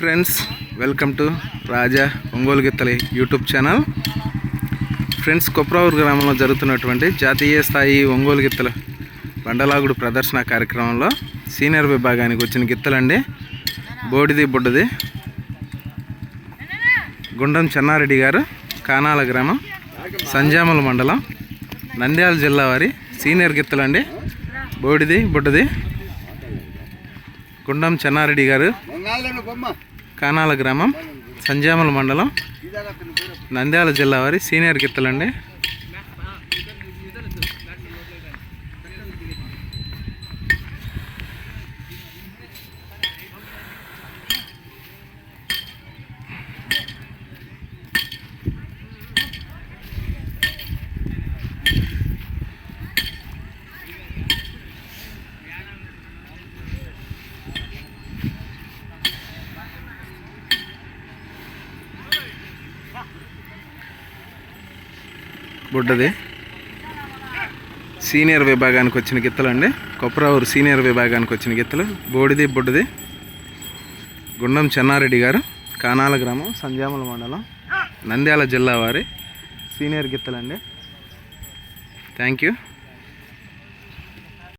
Friends welcome to Raja Ongole గిత్తలి YouTube channel friends Kopravuru గ్రామంలో జరుగుతున్నటువంటి జాతీయ స్థాయి ఒంగోలు గిత్తలు బండలాగుడు ప్రదర్శన కార్యక్రమంలో సీనియర్ విభాగానికి వచ్చిన గిత్తలండి. బోడిది బుడ్డది. గుండం చెన్నారెడ్డి గారు కానాల గ్రామం సంజామల మండలం నంద్యాల జిల్లా వారి సీనియర్ గిత్తలండి. బోడిది బుడ్డది. గుండం చెన్నారెడ్డి గారు కానాల గ్రామం సంజామల మండలం నంద్యాల జిల్లా వారి సీనియర్ గిత్తలండి. బుడ్డది. సీనియర్ విభాగానికి వచ్చిన గిత్తలండి. కొప్పరావూరు సీనియర్ విభాగానికి వచ్చిన గిత్తలు. బోడిది బుడ్డది. గుండం చెన్నారెడ్డి గారు. కానాల గ్రామం సంజామల మండలం. నంద్యాల జిల్లా వారి సీనియర్ గిత్తలండి. Thank you.